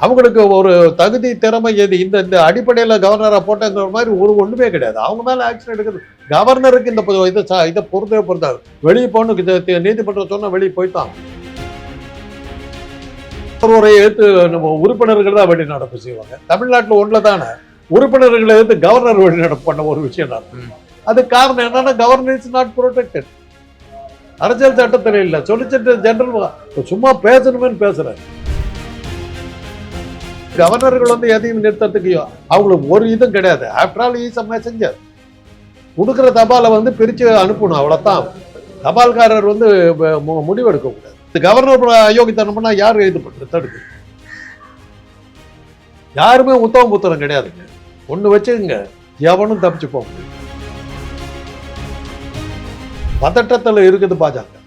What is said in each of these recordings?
அவங்களுக்கு ஒரு தகுதி திறமை எது இந்த இந்த அடிப்படையில் கவர்னராக போட்டங்கிற மாதிரி ஒரு ஒன்றுமே கிடையாது. அவங்க மேலே ஆக்ஷன் எடுக்கிறது கவர்னருக்கு இந்த இதை இதை பொறுத்தே பொறுத்தாது வெளியே போகணும் நீதிமன்றம் சொன்னால் வெளியே போய்த்தான் ஒரு எடுத்து நம்ம உறுப்பினர்கள் தான் வெளிநடப்பு செய்வாங்க. தமிழ்நாட்டில் ஒன்றில் தானே உறுப்பினர்களை எடுத்து கவர்னர் வெளிநடப்பு பண்ண ஒரு விஷயம் ம். அது காரணம் என்னன்னா கவர்னர் இஸ் நாட் ப்ரொடெக்டட் அரசியல் சட்டத்தில் இல்லை. சொலிசிட்டர் ஜெனரல் சும்மா பேசணுமேன்னு பேசுறாரு கவர்னர்கள் வந்து எதையும் நிறுத்தத்துக்கு அவங்களுக்கு ஒரு இதுவும் கிடையாது. After all is a messenger கொடுக்குற தபாலை வந்து பிரித்து அனுப்பணும் அவ்வளோதான் தபால்காரர் வந்து மு- முடிவெடுக்க கூடாது. இந்த கவர்னர் அயோக்கியத்தனம்னா யார் இது பண்ணுறது தடுக்கு. யாருமே உத்தவம் புத்திரம் கிடையாதுங்க ஒன்று வச்சுக்கோங்க எவனும் தப்பிச்சு போக முடியும் பதட்டத்தில் இருக்குது பாஜக.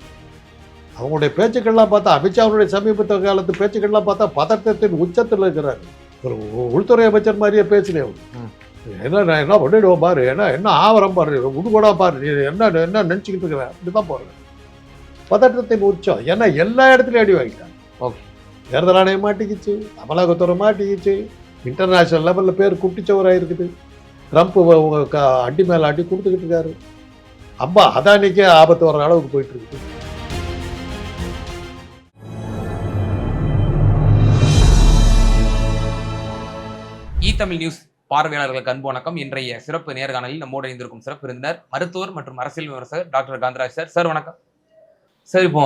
அவங்களுடைய பேச்சுக்கள்லாம் பார்த்தா அமித்ஷாவுடைய சமீபத்த காலத்து பேச்சுக்கள்லாம் பார்த்தா பதட்டத்தின் உச்சத்தில் இருக்கிறாரு. ஒரு உள்துறை அமைச்சர் மாதிரியே பேசுனே அவர் ம். என்ன நான் என்ன பண்ணிடுவோம் பாரு? என்ன என்ன ஆவரம் பாரு? உடுகூடா பாரு? நீ என்ன என்ன நினச்சிக்கிட்டு இருக்கிற? அப்படிதான் போடுறேன் பதட்டத்தின் உச்சம். ஏன்னா எல்லா இடத்துலையும் அடி வாங்கிட்டாங்க Okay. தேர்தல் ஆணையம் மாட்டிக்கிச்சு அமலாக்கத்துறை மாட்டிக்கிச்சு இன்டர்நேஷனல் லெவலில் பேர் குட்டிச்சவராக இருக்குது. ட்ரம்ப் அடி மேலே அடி கொடுத்துக்கிட்டு இருக்காரு. அம்மா அதானிக்கே ஆபத்து வர அளவுக்கு போயிட்டு இருக்குது. தமிழ் நியூஸ் பார்வையாளர்களுக்கு அன்பு வணக்கம். இன்றைய சிறப்பு நேர்காணலில் நம்மோடு இணைந்திருக்கும் சிறப்பு விருந்தினர் மருத்துவர் மற்றும் அரசியல் விமர்சகர் டாக்டர் காந்தராஜ் சார். சார் வணக்கம். சார் இப்போ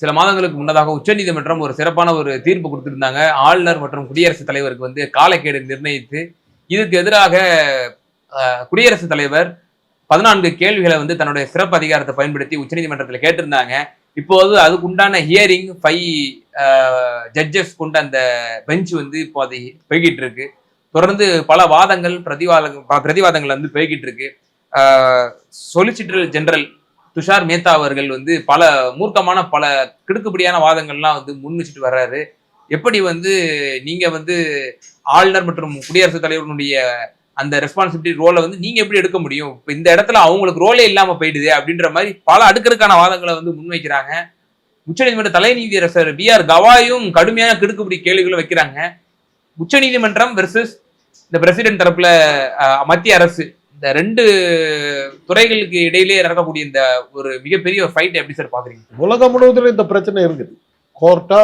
சில மாதங்களுக்கு முன்னதாக உச்சநீதிமன்றம் ஒரு சிறப்பான ஒரு தீர்ப்பு கொடுத்திருந்தாங்க. ஆளுநர் மற்றும் குடியரசுத் தலைவருக்கு வந்து காலக்கேடு நிர்ணயித்து இதுக்கு எதிராக குடியரசுத் தலைவர் பதினான்கு கேள்விகளை வந்து தன்னுடைய சிறப்பு அதிகாரத்தை பயன்படுத்தி உச்சநீதிமன்றத்தில் கேட்டிருந்தாங்க. இப்போது அதுக்கு உண்டான ஹியரிங் ஃபைவ் ஜட்ஜஸ் கொண்ட அந்த பெஞ்ச் வந்து இப்போ அது போய்கிட்டு இருக்கு தொடர்ந்து பல வாதங்கள் பிரதிவாத பிரதிவாதங்கள் வந்து போய்கிட்டு இருக்கு சொலிசிட்டர் ஜெனரல் துஷார் மேத்தா அவர்கள் வந்து பல மூர்க்கமான பல கிடுக்குப்படியான வாதங்கள்லாம் வந்து முன் வச்சுட்டு வர்றாரு. எப்படி வந்து நீங்க வந்து ஆளுநர் மற்றும் குடியரசுத் தலைவருடைய அந்த ரெஸ்பான்சிபிலிட்டி ரோலை வந்து நீங்க எப்படி எடுக்க முடியும்? இப்போ இந்த இடத்துல அவங்களுக்கு ரோலே இல்லாம போயிடுது அப்படின்ற மாதிரி பல அடுக்கடுக்கான வாதங்களை வந்து முன்வைக்கிறாங்க. உச்சநீதிமன்ற தலை நீதியரசர் பி ஆர் கவாயும் கடுமையான கிடுக்குப்படி கேள்விகளை வைக்கிறாங்க. உச்சநீதிமன்றம் வெர்சஸ் இந்த பிரசிடென்ட் தரப்புல மத்திய அரசு. இந்த ரெண்டு துறைகளுக்கு இடையிலே நடக்கக்கூடிய இந்த ஒரு மிகப்பெரிய ஃபைட் எப்படி சார் பாக்குறீங்க? உலகம் முழுவதிலும் இந்த பிரச்சனை இருக்குது. கோர்ட்டா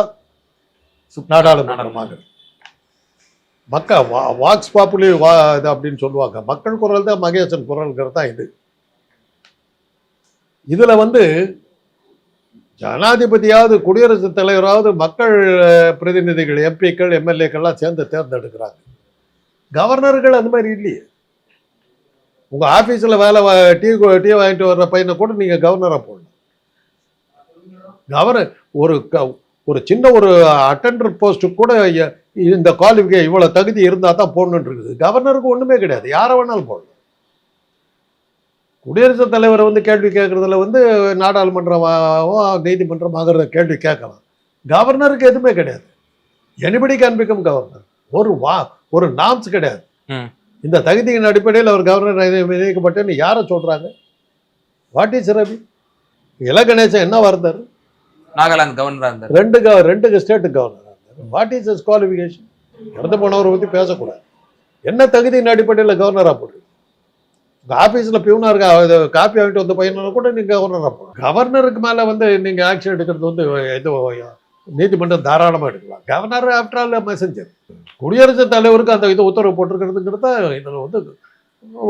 நாடாளுமன்றமாக. மக்கள் வா வாக்ஸ் பாப்புலி வா இது அப்படின்னு சொல்லுவாங்க. மக்கள் குரல் தான் மகேசன் குரல்ங்கிறது தான் இது. இதுல வந்து ஜனாதிபதியாவது குடியரசுத் தலைவராவது மக்கள் பிரதிநிதிகள் எம்பிக்கள் எம்எல்ஏக்கள்லாம் சேர்ந்து தேர்ந்தெடுக்கிறாங்க. கவர்னர்கள் அந்த மாதிரி இல்லையே. உங்க ஆபீஸ்ல வேலை டீ டீ வாங்கிட்டு வர்ற பையனை கூட நீங்க கவர்னரா போடணும். கவர்னர் ஒரு க- ஒரு சின்ன ஒரு அட்டண்டர் போஸ்ட்டுக்கு கூட இந்த குவாலிஃபிகே இவ்வளோ தகுதி இருந்தால் தான் போடணுன்றது இருக்குது. கவர்னருக்கு ஒன்றுமே கிடையாது. யாரை வேணாலும் போடணும் குடியரசுத் தலைவர் வந்து கேள்வி கேட்குறதுல வந்து நாடாளுமன்றமாவோ நீதிமன்றம் ஆகிறத கேள்வி கேட்கலாம். கவர்னருக்கு எதுவுமே கிடையாது. எனிபடி கேன் பிகம் கவர்னர் ஒரு வா ஒரு நாம்ஸ் கிடையாது. இந்த தகுதியின் அடிப்படையில் அவர் கவர்னர் நியமிக்கப்பட்டேன்னு யாரை சொல்கிறாங்க வாட் இஸ் ரவி இல கணேசன் என்ன இருந்தார் நாகாலாந்து கவர்னரா இருந்தார். ரெண்டு க ரெண்டு state governor what is is qualification இறந்து போனவரை பற்றி பேசக்கூடாது. என்ன தகுதியின் அடிப்படையில் கவர்னராக போடுறீங்க உங்கள் ஆஃபீஸில் பியூனாக இருக்கா? காப்பி வாங்கிட்டு வந்த பையனை கூட நீங்கள் கவர்னர் கவர்னருக்கு மேலே வந்து நீங்கள் ஆக்ஷன் எடுக்கிறது வந்து இது நீதிமன்றம் தாராளமாக எடுக்கலாம். கவர்னர் ஆஃப்டர் ஆல் மெசஞ்சர் குடியரசுத் தலைவருக்கு அந்த இது உத்தரவு போட்டிருக்கிறதுங்கிறது தான் இதில் வந்து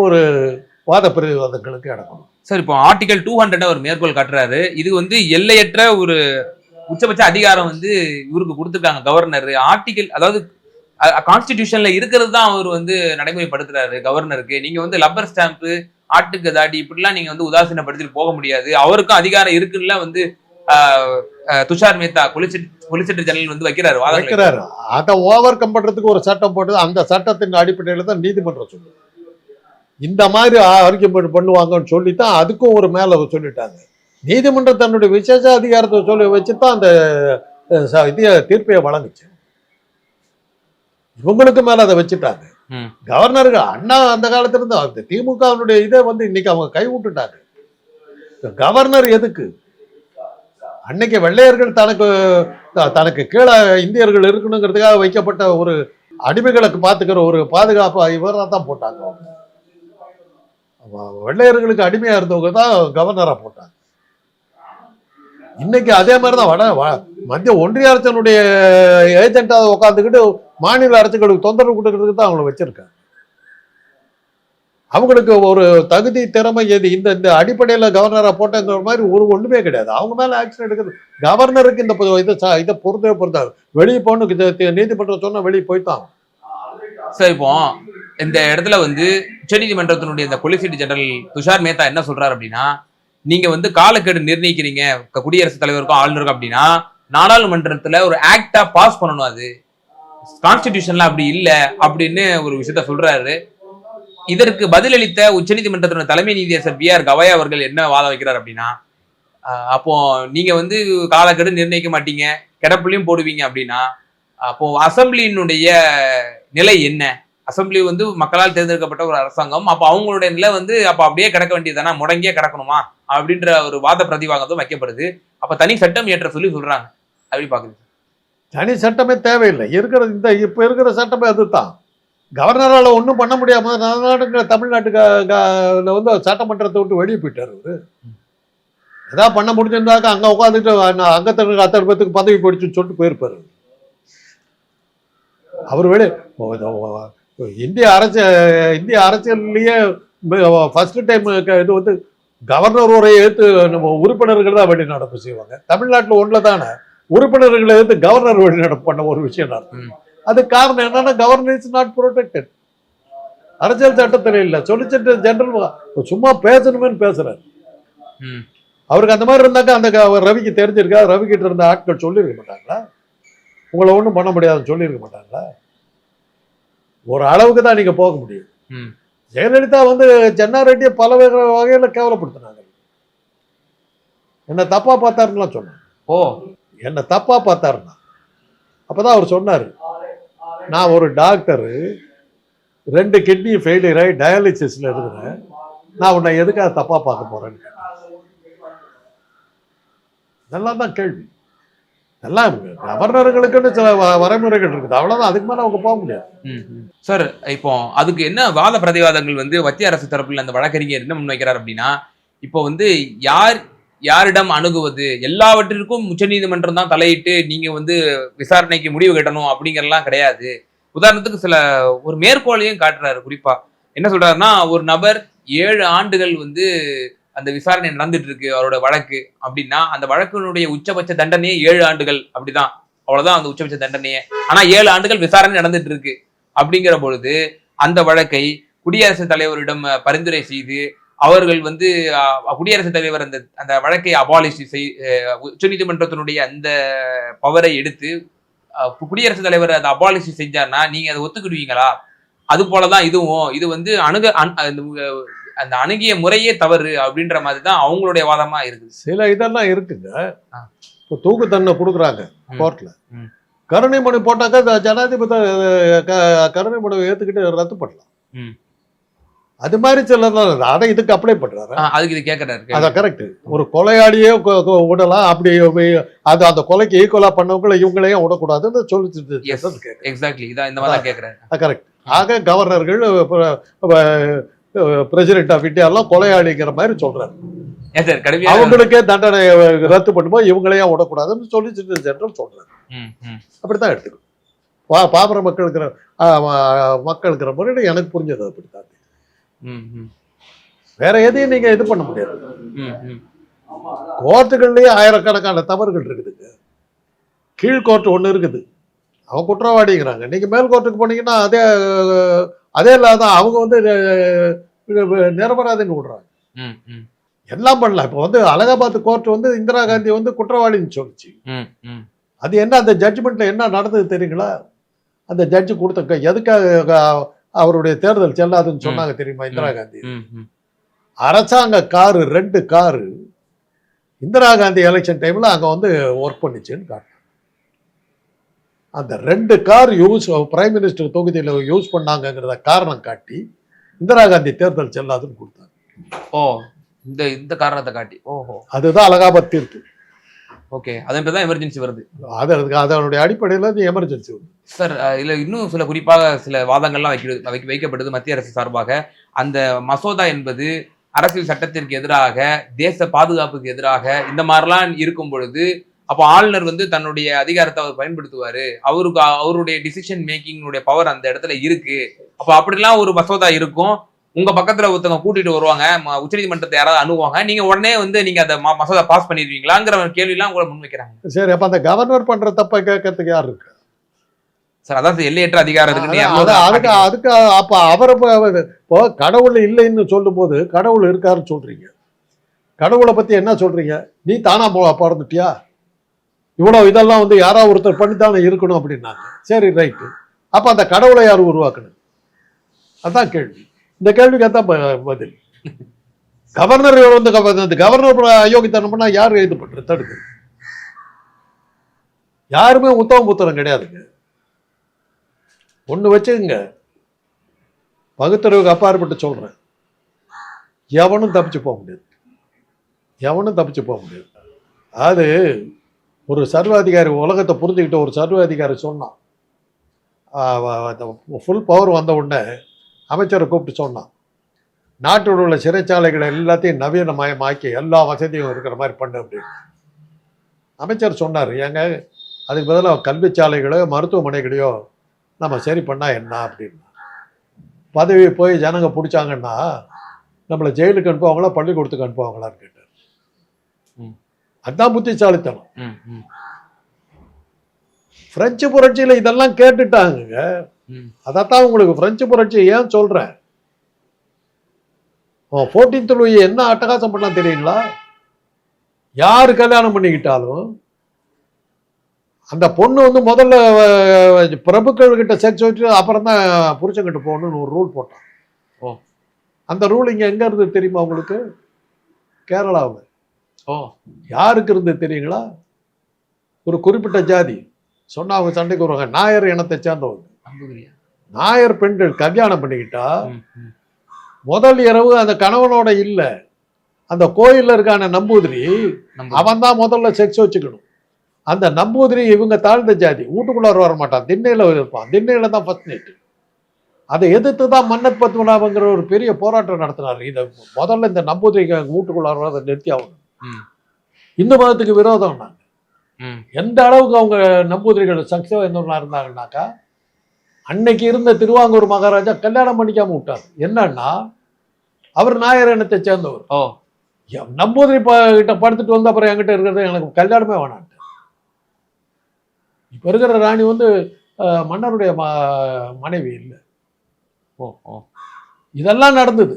ஒரு வாத பிரதிவாதங்களுக்கு இடம் சார் இப்போ ஆர்டிகல் டூ ஹண்ட்ரட் அவர் மேற்கோள் காட்டுறாரு. இது வந்து எல்லையற்ற ஒரு உச்சபட்ச அதிகாரம் வந்து இவருக்கு கொடுத்துருக்காங்க கவர்னர் ஆர்டிகல் அதாவது கான்ஸ்டிடியூஷன்ல இருக்கிறது தான் அவர் வந்து நடைமுறைப்படுத்துறாரு கவர்னருக்கு நீங்க வந்து லப்பர் ஸ்டாம்ப்பு ஆட்டுக்கு தாடி இப்படிலாம் நீங்க வந்து உதாசீனப்படுத்திட்டு போக முடியாது. அவருக்கும் அதிகாரம் இருக்குன்னு வந்து துஷார் மேத்தா பொலிசிட்டர் ஜெனரல் வந்து வைக்கிறாரு வைக்கிறாரு. அதை ஓவர் கம் பண்றதுக்கு ஒரு சட்டம் போட்டு அந்த சட்டத்தின் அடிப்படையில் தான் நீதிமன்றம் சொல்லுது. இந்த மாதிரி ஆர்கியூமெண்ட் பண்ணுவாங்கன்னு சொல்லி தான் அதுக்கும் ஒரு மேலே சொல்லிட்டாங்க. நீதிமன்றம் தன்னுடைய விசேஷ அதிகாரத்தை சொல்லி வச்சு தான் அந்த அஹ், இது தீர்ப்பையை வழங்குச்சு. இவங்களுக்கு மேல அதை வச்சுட்டாங்க. ம். கவர்னருக்கு அண்ணா அந்த காலத்துல இருந்து அந்த திமுகவினுடைய இதை வந்து இன்னைக்கு அவங்க கை விட்டுட்டாங்க கவர்னர் எதுக்கு? அன்னைக்கு வெள்ளையர்கள் தனக்கு தனக்கு கீழே இந்தியர்கள் இருக்கணுங்கிறதுக்காக வைக்கப்பட்ட ஒரு அடிமைகளுக்கு பார்த்துக்கிற ஒரு பாதுகாப்பு இவராக தான் போட்டாங்க. வெள்ளையர்களுக்கு அடிமையா இருந்தவங்க தான் கவர்னரா போட்டாங்க. இன்னைக்கு அதே மாதிரி தான் வட மத்திய ஒன்றிய அரசனுடைய ஏஜென்ட்டாக உட்காந்துக்கிட்டு மாநில அரசுகளுக்கு தொந்தரவு கொடுக்கறதுக்கு தான் அவங்கள வச்சிருக்காங்க. அவங்களுக்கு ஒரு தகுதி திறமை எது இந்த இந்த அடிப்படையில் கவர்னராக போட்டங்கிற மாதிரி ஒரு ஒன்றுமே கிடையாது. அவங்க மேலே ஆக்ஷன் எடுக்கிறது கவர்னருக்கு இந்த இதை இதை பொறுத்தவே பொறுத்தாது. வெளியே போகணும் நீதிமன்றம் சொன்னால் வெளியே போய்த்தான். சார் இப்போ இந்த இடத்துல வந்து உச்சநீதிமன்றத்தினுடைய இந்த கொலிசிட்டி ஜெனரல் துஷார் மேத்தா என்ன சொல்றாரு அப்படின்னா நீங்க வந்து காலக்கெடு நிர்ணயிக்கிறீங்க குடியரசுத் தலைவருக்கும் ஆளுநருக்கும் அப்படின்னா நாடாளுமன்றத்தில் ஒரு ஆக்டா பாஸ் பண்ணணும் அது. கான்ஸ்டிடியூஷன்ல அப்படி இல்லை அப்படின்னு ஒரு விஷயத்த சொல்றாரு. இதற்கு பதிலளித்த உச்சநீதிமன்றத்தினுடைய தலைமை நீதியரசர் பி ஆர் கவாய் அவர்கள் என்ன வாதம் வைக்கிறார் அப்படின்னா அப்போ நீங்க வந்து காலக்கெடு நிர்ணயிக்க மாட்டீங்க கிடப்புலையும் போடுவீங்க அப்படின்னா அப்போ அசம்பிளியினுடைய நிலை என்ன? அசம்பிளி வந்து மக்களால் தேர்ந்தெடுக்கப்பட்ட ஒரு அரசாங்கம் அப்போ அவங்களுடைய நிலை வந்து அப்போ அப்படியே கிடக்க வேண்டியதுதானே? முடங்கியே கிடக்கணுமா? அப்படின்ற ஒரு வாத பிரதிவாகத்தும் வைக்கப்படுது. அப்போ தனி சட்டம் ஏற்ற சொல்லி சொல்றாங்க. அப்படி பார்க்குறீங்க தனி சட்டமே தேவையில்லை. இருக்கிற இந்த இப்போ இருக்கிற சட்டமே அதுதான். கவர்னரால் ஒன்றும் பண்ண முடியாமல் நாடுங்கிற தமிழ்நாட்டுக்கு வந்து சட்டமன்றத்தை விட்டு வெளியே போயிட்டார் அவர். எதாவது பண்ண முடிஞ்சிருந்தாக்க அங்கே உட்காந்துட்டு அங்கே அத்தனை பேத்துக்கு பதவி போயிடுச்சுன்னு சொல்லிட்டு போயிருப்பாரு அவர். வெளியே ஓ, இந்திய அரசு இந்திய அரசியல்லையே ஃபர்ஸ்ட் டைம் இது வந்து கவர்னர் உரையை ஏற்று நம்ம உறுப்பினர்கள் தான் வெளிநடப்பு செய்வாங்க. தமிழ்நாட்டில் ஒன்றில் தானே உறுப்பினர்களை எடுத்து கவர்னர் வெளிநடப்பு பண்ண ஒரு விஷயம் நடக்கும் ம். அது காரணம் என்னன்னா கவர்னர் இஸ் நாட் ப்ரொடெக்டட் அரசியல் சட்டத்தில் இல்லை. சொலிசிட்டர் ஜெனரல் சும்மா பேசணுமேன்னு பேசுறாரு. அவருக்கு அந்த மாதிரி இருந்தாக்கா அந்த ரவிக்கு தெரிஞ்சிருக்கா? ரவி கிட்ட இருந்த ஆட்கள் சொல்லியிருக்க மாட்டாங்களா? உங்களை ஒன்றும் பண்ண முடியாதுன்னு சொல்லியிருக்க மாட்டாங்களா? ஒரு அளவுக்கு தான் நீங்க போக முடியும். ஜெயலலிதா வந்து சென்னாரெட்டியை பல வகை வகையில கேவலப்படுத்தினாங்க. என்ன தப்பா பார்த்தாருன்னுலாம் சொன்னாங்க ஓ. என்னை தப்பாக பார்த்தாருன்னா அப்பதான் அவர் சொன்னார் நான் ஒரு டாக்டரு ரெண்டு கிட்னி ஃபெயிலியர் ஆகி டயாலிசிஸில் இருக்கிறேன். நான் உன்னை எதுக்காக தப்பாக பார்க்க போகிறேன்னு நல்லா தான் கேள்வி. நல்லா கவர்னர்களுக்குன்னு சில வ- வரைமுறைகள் இருக்குது. அவ்வளோதான் அதுக்கு மேலே அவங்க போக முடியாது. ம், ம். சார் இப்போ அதுக்கு என்ன வாத பிரதிவாதங்கள் வந்து மத்திய அரசு தரப்பில் அந்த வழக்கறிஞர் என்ன முன்வைக்கிறார் அப்படின்னா இப்போ வந்து யார் யாரிடம் அணுகுவது? எல்லாவற்றிற்கும் உச்சநீதிமன்றம் தான் தலையிட்டு நீங்க வந்து விசாரணைக்கு முடிவு கட்டணும் அப்படிங்கறதெல்லாம் கிடையாது. உதாரணத்துக்கு சில ஒரு மேற்கோளையும் காட்டுறாரு குறிப்பா. என்ன சொல்றாருன்னா ஒரு நபர் ஏழு ஆண்டுகள் வந்து அந்த விசாரணை நடந்துட்டு இருக்கு அவரோட வழக்கு அப்படின்னா அந்த வழக்கினுடைய உச்சபட்ச தண்டனையே ஏழு ஆண்டுகள் அப்படிதான். அவ்வளவுதான் அந்த உச்சபட்ச தண்டனையே. ஆனா ஏழு ஆண்டுகள் விசாரணை நடந்துட்டு இருக்கு அப்படிங்கிற பொழுது அந்த வழக்கை குடியரசுத் தலைவரிடம் பரிந்துரை செய்து அவர்கள் வந்து குடியரசுத் தலைவர் அந்த அந்த வழக்கை அபாலிஷ் செய் உச்சநீதிமன்றத்தினுடைய அந்த பவரை எடுத்து குடியரசுத் தலைவர் அதை அபாலிஷ் செஞ்சார்னா நீங்க அதை ஒத்துக்கிடுவீங்களா அது போலதான் இதுவும் இது வந்து அணுக அண்- அந்த, அணுகிய முறையே தவறு அப்படின்ற மாதிரி தான் அவங்களுடைய வாதமா இருக்குது சில இதெல்லாம் இருக்குங்க. இப்போ தூக்கு தண்டனை கொடுக்குறாங்க. கோர்ட்ல. கருணை மனு போட்டாக்கா ஜனாதிபதி கருணை மனுவை ஏத்துக்கிட்டு ரத்து பண்ணலாம். அது மாதிரி சிலர் அதை இதுக்கு அப்ளை பண்றாரு. அதுக்கு இது கேட்கறாரு அதான் கரெக்ட் ஒரு கொலையாளியே விடலாம் அப்படி அது அந்த கொலைக்கு ஈக்குவலா பண்ணவங்களை இவங்களையும் விடக்கூடாதுன்னு. சொல்லி எக்ஸாக்ட்லி இதான் இந்த மாதிரி தான் கேட்கறாரு கரெக்ட் ஆக கவர்னர்கள் பிரசிடென்ட் ஆஃப் இந்தியா எல்லாம் கொலையாளிங்கிற மாதிரி சொல்றாரு. அவங்களுக்கே தண்டனை ரத்து பண்ணும்போது இவங்களையும் விடக்கூடாதுன்னு சொல்லி ஜெனரல் சொல்றாரு. அப்படித்தான் எடுத்துக்கணும். பா பாமர மக்களுக்கிற முறையில் எனக்கு புரிஞ்சது அப்படித்தான். வேற எதையும் நீங்க இது பண்ண முடியாது. கோர்ட்டுகள்லயே ஆயிரக்கணக்கான தவறுகள் இருக்குதுங்க கீழ் கோர்ட் ஒண்ணு இருக்குது. அவன் குற்றவாளிங்கிறாங்க. நீங்க மேல் கோர்ட்டுக்கு போனீங்கன்னா அதே அதே இல்லாத அவங்க வந்து நிரபராதின்னு விடுறாங்க. எல்லாம் பண்ணலாம். இப்போ வந்து அலகாபாத் கோர்ட் வந்து இந்திரா காந்தி வந்து குற்றவாளின்னு சொல்லுச்சு. அது என்ன அந்த ஜட்ஜ்மெண்ட்ல என்ன நடந்தது தெரியுங்களா? அந்த ஜட்ஜு கொடுத்த எதுக்காக அவருடைய தேர்தல் செல்லாதுன்னு சொன்னாங்க தெரியுமா இந்திரா காந்தி. அரசாங்க காரு ரெண்டு காரு இந்திரா காந்தி எலெக்ஷன் டைம்ல அங்க வந்து ஒர்க் பண்ணிச்சுன்னு காட்டினாங்க அந்த ரெண்டு கார் யூஸ் பிரைம் மினிஸ்டர் தொகுதியில் யூஸ் பண்ணாங்கங்கிறத காரணம் காட்டி இந்திரா காந்தி தேர்தல் செல்லாதுன்னு கொடுத்தாங்க. ஓ இந்த இந்த காரணத்தை காட்டி. ஓஹோ. அதுதான் அலகாபாத் தீர்ப்பு. ஓகே அதன்ட்டு தான் எமர்ஜென்சி வருது. அது அதுக்கு அதனுடைய அடிப்படையில் அது எமர்ஜென்சி சார் இதுல இன்னும் சில குறிப்பாக சில வாதங்கள்லாம் வைக்கிறது வைக்க- வைக்கப்பட்டது மத்திய அரசு சார்பாக. அந்த மசோதா என்பது அரசியல் சட்டத்திற்கு எதிராக தேச பாதுகாப்புக்கு எதிராக இந்த மாதிரிலாம் இருக்கும் பொழுது அப்போ ஆளுநர் வந்து தன்னுடைய அதிகாரத்தை அவர் பயன்படுத்துவாரு. அவருக்கு அவருடைய டிசிஷன் மேக்கிங்குடைய பவர் அந்த இடத்துல இருக்கு. அப்போ அப்படிலாம் ஒரு மசோதா இருக்கும். உங்க பக்கத்துல ஒருத்தவங்க கூட்டிட்டு வருவாங்க உச்சநீதிமன்றத்தை யாராவது அணுகுவாங்க நீங்க உடனே வந்து நீங்க அந்த மசோதா பாஸ் பண்ணிடுவீங்களாங்கிற ஒரு கேள்விலாம் கூட முன்வைக்கிறாங்க. சரி அப்போ அந்த கவர்னர் பண்ணுற தப்பை கேட்கறதுக்கு யார் இருக்கு? சார் அதான் எல்லையற்ற அதிகாரம் இருக்குன்னு அதுக்கு அதுக்கு அப்போ அவரை இப்போ கடவுள் இல்லைன்னு சொல்லும்போது கடவுள் இருக்காருன்னு சொல்றீங்க. கடவுளை பத்தி என்ன சொல்றீங்க? நீ தானா போ- பிறந்துட்டியா? இவ்வளோ இதெல்லாம் வந்து யாரோ ஒருத்தர் பண்ணித்தானே இருக்கணும் அப்படின்னாங்க. சரி ரைட்டு அப்போ அந்த கடவுளை யார் உருவாக்கணும் அதான் கேள்வி. இந்த கேள்விக்கு அதான் பதில். கவர்னர் வந்து இந்த கவர்னர் அயோக்கித்தனம் பண்ணா யார் இது பண்ற தடுக்கு. யாருமே உத்தம புத்தகம் கிடையாதுங்க. ஒன்று வச்சுக்கோங்க. பகுத்தறிவுக்கு அப்பாற்பட்டு சொல்கிறேன் எவனும் தப்பிச்சு போக முடியாது. எவனும் தப்பிச்சு போக முடியாது. அது ஒரு சர்வாதிகாரி உலகத்தை புரிஞ்சுக்கிட்ட ஒரு சர்வாதிகாரி சொன்னான். ஃபுல் பவர் வந்த உடனே அமைச்சரை கூப்பிட்டு சொன்னான். நாட்டில் உள்ள சிறைச்சாலைகளை எல்லாத்தையும் நவீனமயமாக்கி எல்லா வசதியும் இருக்கிற மாதிரி பண்ணு அப்படின்னு. அமைச்சர் சொன்னார் ஏங்க அதுக்கு பதிலாக கல்வி சாலைகளோ மருத்துவமனைகளையோ நம்ம சரி பண்ணால் என்ன? அப்படின்னு. பதவி போய் ஜனங்க பிடிச்சாங்கன்னா நம்மளை ஜெயிலுக்கு அனுப்புவாங்களா பள்ளிக்கூடத்துக்கு அனுப்புவாங்களான்னு கேட்டார். ம். அதான் புத்திசாலித்தனம். ம், ம், பிரெஞ்சு புரட்சியில் இதெல்லாம் கேட்டுட்டாங்க. அதைத்தான் உங்களுக்கு பிரெஞ்சு புரட்சி ஏன் சொல்கிறேன் ஃபோர்டீன்த் லூயி என்ன அட்டகாசம் பண்ணா தெரியுங்களா? யார் கல்யாணம் பண்ணிக்கிட்டாலும் அந்த பொண்ணு வந்து முதல்ல பிரபுக்கள் கிட்ட செக்ஸ் வச்சு அப்புறம் தான் புருஷன்கிட்ட போகணும்னு ஒரு ரூல் போட்டான். ஓ. அந்த ரூல் இங்கே எங்கே இருந்து தெரியுமா உங்களுக்கு? கேரளாவில். ஓ. யாருக்கு இருந்து தெரியுங்களா? ஒரு குறிப்பிட்ட ஜாதி. சொன்னா அவங்க சண்டைக்கு வருவாங்க. நாயர் இனத்தை சேர்ந்தவங்க. நாயர் பெண்கள் கல்யாணம் பண்ணிக்கிட்டா. முதல் இரவு அந்த கணவனோட இல்ல. அந்த கோயில்ல இருக்கான நம்பூதிரி. அவன் தான் முதல்ல செக்ஸ் வச்சுக்கணும். அந்த நம்பூதிரி இவங்க தாழ்ந்த ஜாதி வீட்டுக்குள்ளார வர மாட்டான் திண்ணையில இருப்பான். திண்ணையில தான் ஃபர்ஸ்ட் நைட்டு அதை எதிர்த்து தான் மன்னர் பத்மநாபங்கிற ஒரு பெரிய போராட்டம் நடத்தினார். இதை முதல்ல இந்த நம்பூதிரி வீட்டுக்குள்ளார வரதை நிறுத்தி ஆகணும். இந்து மதத்துக்கு விரோதம் ம். எந்த அளவுக்கு அவங்க நம்பூதிரிகள் சக்சஸ் இருந்தவங்களா இருந்தாங்கன்னாக்கா அன்னைக்கு இருந்த திருவாங்கூர் மகாராஜா கல்யாணம் பண்ணிக்காம விட்டார். என்னன்னா அவர் நாயர் இனத்தை சேர்ந்தவர். ஓ. நம்பூதிரி கிட்ட படுத்துட்டு வந்து அப்புறம் என்கிட்ட இருக்கிறது எனக்கு கல்யாணமே வேணான்ட்டு. இப்ப இருக்கிற ராணி வந்து மன்னருடைய மனைவி இல்லை. ஓ ஓ. இதெல்லாம் நடந்தது.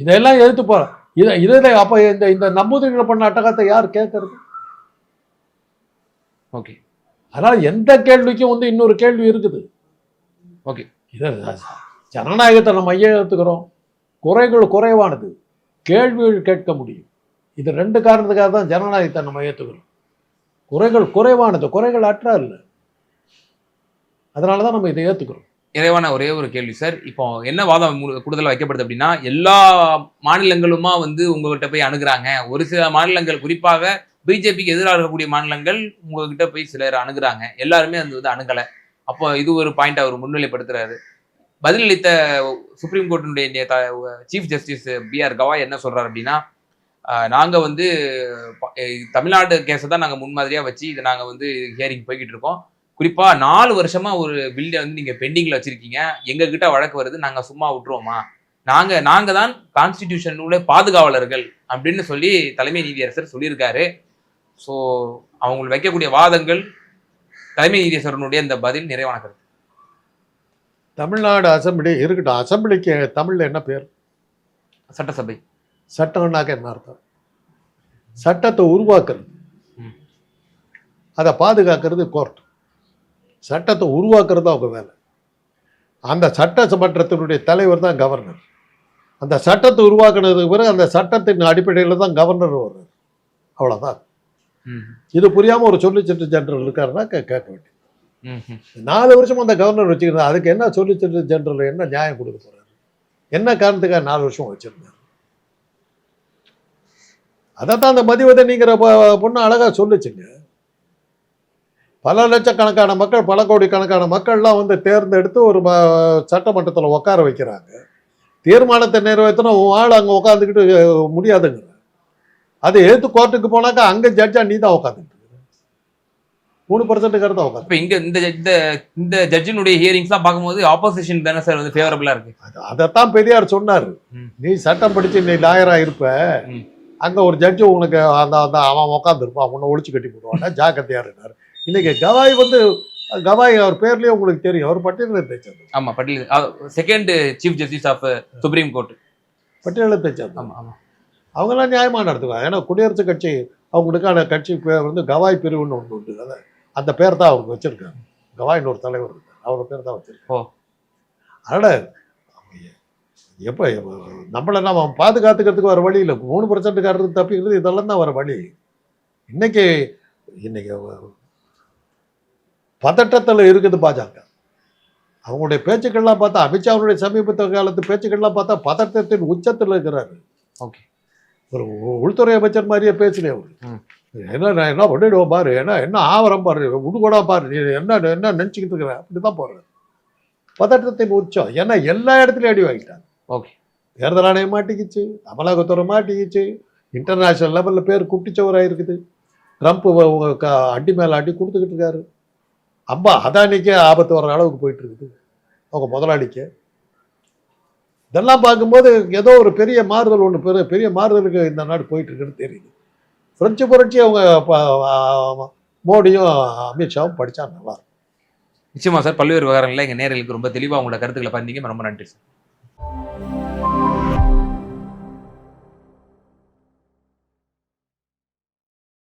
இதெல்லாம் எதிர்த்து போற இதை இதில் அப்போ இந்த இந்த நம்பூதிரிகளை பண்ண அட்டகத்தை யார் கேட்கறது ஓகே. அதனால் எந்த கேள்விக்கும் வந்து இன்னொரு கேள்வி இருக்குது. ஓகே. இதை ஜனநாயகத்தை நம்ம ஐயத்துக்கிறோம் குறைகள் குறைவானது. கேள்விகள் கேட்க முடியும். இது ரெண்டு காரணத்துக்காக தான் ஜனநாயகத்தை நம்ம ஏற்றுக்கிறோம் குறைகள் குறைவானது. குறைகள் அற்ற இல்லை அதனால தான் நம்ம இதை ஏற்றுக்கிறோம் இறைவான ஒரே ஒரு கேள்வி சார். இப்போ என்ன வாதம் கூடுதலாக வைக்கப்படுது அப்படின்னா எல்லா மாநிலங்களுமா வந்து உங்ககிட்ட போய் அணுகிறாங்க. ஒரு சில மாநிலங்கள் குறிப்பாக பிஜேபிக்கு எதிராக இருக்கக்கூடிய மாநிலங்கள் உங்ககிட்ட போய் சிலர் அணுகுறாங்க. எல்லாருமே அது வந்து அணுகலை. அப்போ இது ஒரு பாயிண்ட் அவர் முன்னிலைப்படுத்துறாரு. பதிலளித்த supreme கோர்ட்டினுடைய chief justice B R Gavai என்ன சொல்றாரு அப்படின்னா நாங்கள் வந்து ப- தமிழ்நாடு கேஸை தான் நாங்கள் முன்மாதிரியாக வச்சு இதை நாங்கள் வந்து ஹியரிங் போய்கிட்டு இருக்கோம். குறிப்பாக நாலு வருஷமா ஒரு பில்லை வந்து நீங்கள் பெண்டிங்கில் வச்சிருக்கீங்க. எங்ககிட்ட வழக்கு வருது. நாங்கள் சும்மா விட்டுருவோமா? நாங்கள் நாங்கள் தான் கான்ஸ்டிடியூஷனுடைய பாதுகாவலர்கள். அப்படின்னு சொல்லி தலைமை நீதியரசர் சொல்லியிருக்காரு. ஸோ அவங்க வைக்கக்கூடிய வாதங்கள் தலைமை நீதியரசருடைய இந்த பதில் நிறைவான கருத்து தமிழ்நாடு அசம்பிளி இருக்கட்டும். அசம்பிளிக்கு தமிழில் என்ன பேர்? சட்டசபை. சட்டம்னாக்க என்ன அர்த்தம்? சட்டத்தை உருவாக்குறது. அதை பாதுகாக்கிறது கோர்ட். சட்டத்தை உருவாக்குறது அவங்க வேலை. அந்த சட்டமன்றத்தினுடைய தலைவர் தான் கவர்னர். அந்த சட்டத்தை உருவாக்குனதுக்கு பிறகு அந்த சட்டத்தின் அடிப்படையில் தான் கவர்னர் வர்றார் அவ்வளோதான் இது புரியாமல் ஒரு சொல்லிச்சட்டு ஜெனரல் இருக்காருன்னா கேட்க வேண்டியது. நாலு வருஷம் அந்த கவர்னர் வச்சுக்கிறது அதுக்கு என்ன சொல்லிச்சட்டு ஜெனரல் என்ன நியாயம் கொடுக்க போறாரு? என்ன காரணத்துக்காக நாலு வருஷம் வச்சிருந்தாரு? அதைத்தான் அந்த மதிவதனிங்கிற பொ- பொண்ணு அழகா சொல்லுச்சுங்க. பல லட்சக்கணக்கான மக்கள் பல கோடி கணக்கான மக்கள்லாம் வந்து தேர்ந்தெடுத்து ஒரு சட்டமன்றத்தில் உட்கார வைக்கிறாங்க. தீர்மானத்தை நிறைவேற்றினா உன் ஆள் அங்கே உட்காந்துக்கிட்டு முடியாதுங்கிற. அதை எடுத்து கோர்ட்டுக்கு போனாக்கா அங்கே ஜட்ஜா நீ தான் உட்காந்துட்டு மூணு பர்சன்ட்டுக்கார தான் உட்காந்து இப்ப இங்க இந்த இந்த இந்த ஜட்ஜினுடைய ஹியரிங்ஸ்லாம் பார்க்கும்போது ஆப்போசிஷன் தானே சார் வந்து ஃபேவரபிளா இருக்கு? அது அதைத்தான் பெரியார் சொன்னார். நீ சட்டம் படிச்சு நீ லாயரா இருப்ப. அங்க ஒரு ஜட்ஜு உனக்கு அந்த அந்த அவன் உட்காந்துருப்பான் உன்னை ஒழிச்சு கட்டி போடுவான் ஜாக்கிரதையா இருந்தார். இன்னைக்கு கவாய் வந்து கவாய் அவர் பேர்லயே உங்களுக்கு தெரியும். அவர் பட்டியலில் தைச்சது ஆமா பட்டியல் second chief justice of supreme court பட்டியலில் தைச்சது ஆமா ஆமா. அவங்கெல்லாம் நியாயமா நடத்துவாங்க. ஏன்னா குடியரசுக் கட்சி அவங்களுக்கான கட்சி பேர் வந்து கவாய் பிரிவுன்னு ஒன்று உண்டு. அதை அந்த பேர் தான் அவருக்கு வச்சிருக்காங்க. கவாய்னு ஒரு தலைவர் இருக்கார். அவர் பேர் தான் வச்சிருக்காங்க. ஓ. அதனால எப்போ நம்மளை நம்ம பாதுகாத்துக்கிறதுக்கு வர வழி இல்லை. மூணு பர்சன்ட்டுக்காரருக்கு தப்பிக்கிறது இதெல்லாம் தான் வர வழி. இன்னைக்கு இன்னைக்கு பதட்டத்தில் இருக்குது பாஜக. அவங்களுடைய பேச்சுக்கள்லாம் பார்த்தா அமித்ஷாவுடைய சமீபத்த காலத்து பேச்சுக்கள்லாம் பார்த்தா பதட்டத்தின் உச்சத்தில் இருக்கிறாரு. ஓகே. ஒரு உள்துறை அமைச்சர் மாதிரியே பேசலையே அவர். என்ன நான் என்ன பண்ணிடுவோம் பாரு என்ன என்ன ஆவரம் பாரு உடுகூடா பாரு நீ என்ன என்ன நினச்சிக்கிட்டு இருக்கிற? அப்படிதான் போடுறேன் பதட்டத்தின் உச்சம் ஏன்னா எல்லா இடத்துலையும் அடி வாங்கிட்டாங்க ஓகே. தேர்தல் ஆணையம் மாட்டிக்கிச்சு அமலாக்கத்துறை மாட்டிக்கிச்சு இன்டர்நேஷனல் லெவலில் பேர் குட்டிச்சவராக இருக்குது ட்ரம்ப் அடி மேலே அடி கொடுத்துக்கிட்டு இருக்காரு. அம்மா அதானிக்கே ஆபத்து வர அளவுக்கு போயிட்டு இருக்குது. அவங்க முதலாளிக்கு. இதெல்லாம் பார்க்கும்போது ஏதோ ஒரு பெரிய மாறுதல் ஒன்று பெரிய பெரிய மாறுதலுக்கு இந்த நாடு போயிட்டுருக்குன்னு தெரியுது. பிரெஞ்சு புரட்சி அவங்க மோடியும் அமித்ஷாவும் படித்தா நல்லா நிச்சயமாக நிச்சயமா சார் பல்வேறு விவகாரங்களில் எங்கள் நேரலுக்கு ரொம்ப தெளிவாக உங்களோட கருத்துக்களை பண்ணிங்க ரொம்ப நன்றி சார்.